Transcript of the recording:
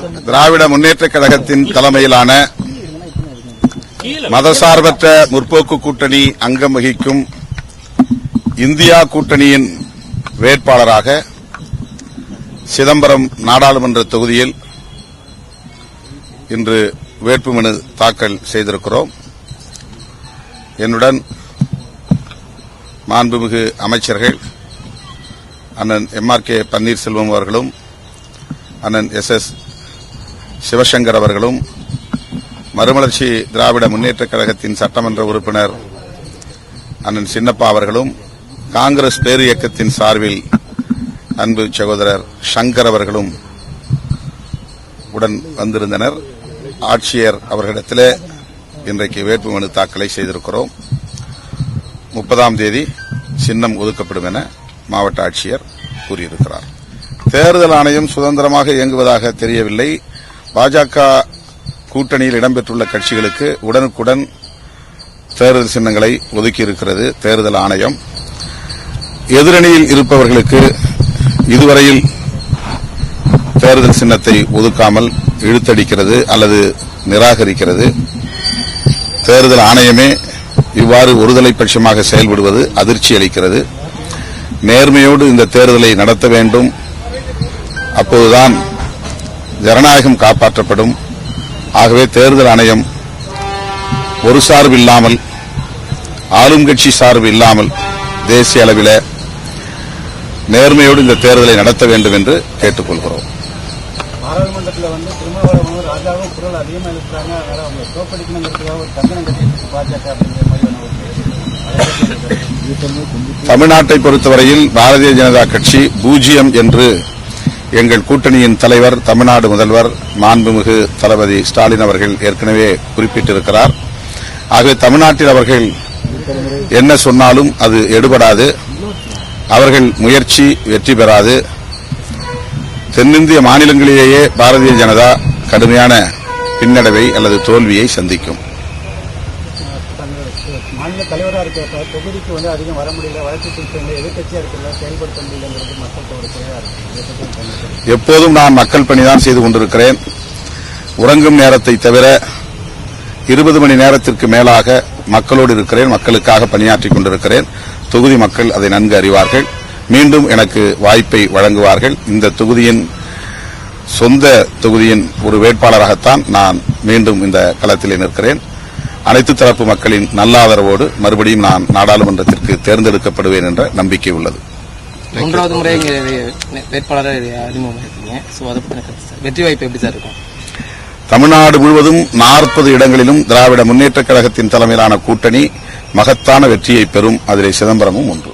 திராவிட முன்னேற்ற கழகத்தின் தலைமையிலான மதசார்பற்ற முற்போக்கு கூட்டணி அங்கம் வகிக்கும் இந்தியா கூட்டணியின் வேட்பாளராக சிதம்பரம் நாடாளுமன்ற தொகுதியில் இன்று வேட்புமனு தாக்கல் செய்திருக்கிறோம். என்னுடன் மாண்புமிகு அமைச்சர்கள் அண்ணன் எம் ஆர் கே பன்னீர்செல்வம் அவர்களும் அண்ணன் எஸ் எஸ் சிவசங்கர் அவர்களும் மறுமலர்ச்சி திராவிட முன்னேற்றக் கழகத்தின் சட்டமன்ற உறுப்பினர் அண்ணன் சின்னப்பா அவர்களும் காங்கிரஸ் பேரு இயக்கத்தின் சார்பில் அன்பு சகோதரர் சங்கர் அவர்களும் உடன் வந்திருந்தனர். ஆட்சியர் அவர்களிடத்திலே இன்றைக்கு வேட்புமனு தாக்கலை செய்திருக்கிறோம். முப்பதாம் தேதி சின்னம் ஒதுக்கப்படும் என மாவட்ட ஆட்சியர் கூறியிருக்கிறார். தேர்தல் ஆணையம் சுதந்திரமாக இயங்குவதாக தெரியவில்லை. பாஜக கூட்டணியில் இடம்பெற்றுள்ள கட்சிகளுக்கு உடனுக்குடன் தேர்தல் சின்னங்களை ஒதுக்கியிருக்கிறது தேர்தல் ஆணையம். எதிரணியில் இருப்பவர்களுக்கு இதுவரையில் தேர்தல் சின்னத்தை ஒதுக்காமல் இழுத்தடிக்கிறது அல்லது நிராகரிக்கிறது. தேர்தல் ஆணையமே இவ்வாறு ஒருதலை பட்சமாக செயல்படுவது அதிர்ச்சி அளிக்கிறது. நேர்மையோடு இந்த தேர்தலை நடத்த வேண்டும். அப்போதுதான் ஜனநாயகம் காப்பாற்றப்படும். ஆகவே தேர்தல் ஆணையம் ஒரு சார்பு இல்லாமல் ஆளும் கட்சி சார்பு இல்லாமல் தேசிய அளவில் நேர்மையோடு இந்த தேர்தலை நடத்த வேண்டும் என்று கேட்டுக்கொள்கிறோம். பாராளுமன்றத்தில் வந்து திருமாவளவனும் ராஜாவும் குரல் அதிகமாக இருக்கிறாங்க அதனால அவங்க தோப்படிக்கணுங்கிறதுக்காக ஒரு கங்கணம் கட்டிட்டு பாஜக அப்படிங்கிற மாதிரியான ஒரு தமிழ்நாட்டை பொறுத்தவரையில் பாரதிய ஜனதா கட்சி பூஜ்ஜியம் என்று எங்கள் கூட்டணியின் தலைவர் தமிழ்நாடு முதல்வர் மாண்புமிகு தளபதி ஸ்டாலின் அவர்கள் ஏற்கனவே குறிப்பிட்டிருக்கிறார். ஆகவே தமிழ்நாட்டில் அவர்கள் என்ன சொன்னாலும் அது எடுபடாது. அவர்கள் முயற்சி வெற்றி பெறாது. தென்னிந்திய மாநிலங்களிலேயே பாரதிய ஜனதா கடுமையான பின்னடைவை அல்லது தோல்வியை சந்திக்கும். மாநில தலைவராக இருக்கிற தொகுதிக்கு வந்து அதிகம் வர முடியல வளர்ச்சி திட்டங்களை எதிர்கட்சியாக இருக்கிற செயல்படுத்த முடியலங்கிறது மக்கள்கிட்ட ஒரு குறையாக இருக்கு. எப்போதும் நான் மக்கள் பணி தான் செய்து கொண்டிருக்கிறேன். உறங்கும் நேரத்தை தவிர இருபது மணி நேரத்திற்கு மேலாக மக்களோடு இருக்கிறேன் மக்களுக்காக பணியாற்றிக் கொண்டிருக்கிறேன். தொகுதி மக்கள் அதை நன்கு அறிவார்கள். மீண்டும் எனக்கு வாய்ப்பை வழங்குவார்கள். இந்த தொகுதியின் சொந்த தொகுதியின் ஒரு வேட்பாளராகத்தான் நான் மீண்டும் இந்த களத்தில் நிற்கிறேன். அனைத்து தரப்பு மக்களின் நல்ல ஆதரவோடு மறுபடியும் நான் நாடாளுமன்றத்திற்கு தேர்ந்தெடுக்கப்படுவேன் என்ற நம்பிக்கை உள்ளது. மூன்றாவது முறை வேட்பாளராக அறிமுகமாயிருக்கீங்க ஸோ அதை வெற்றி வாய்ப்பு எப்படி சார் இருக்கும்? தமிழ்நாடு முழுவதும் நாற்பது இடங்களிலும் திராவிட முன்னேற்றக் கழகத்தின் தலைமையிலான கூட்டணி மகத்தான வெற்றியை பெறும். அதிலே சிதம்பரமும் ஒன்று.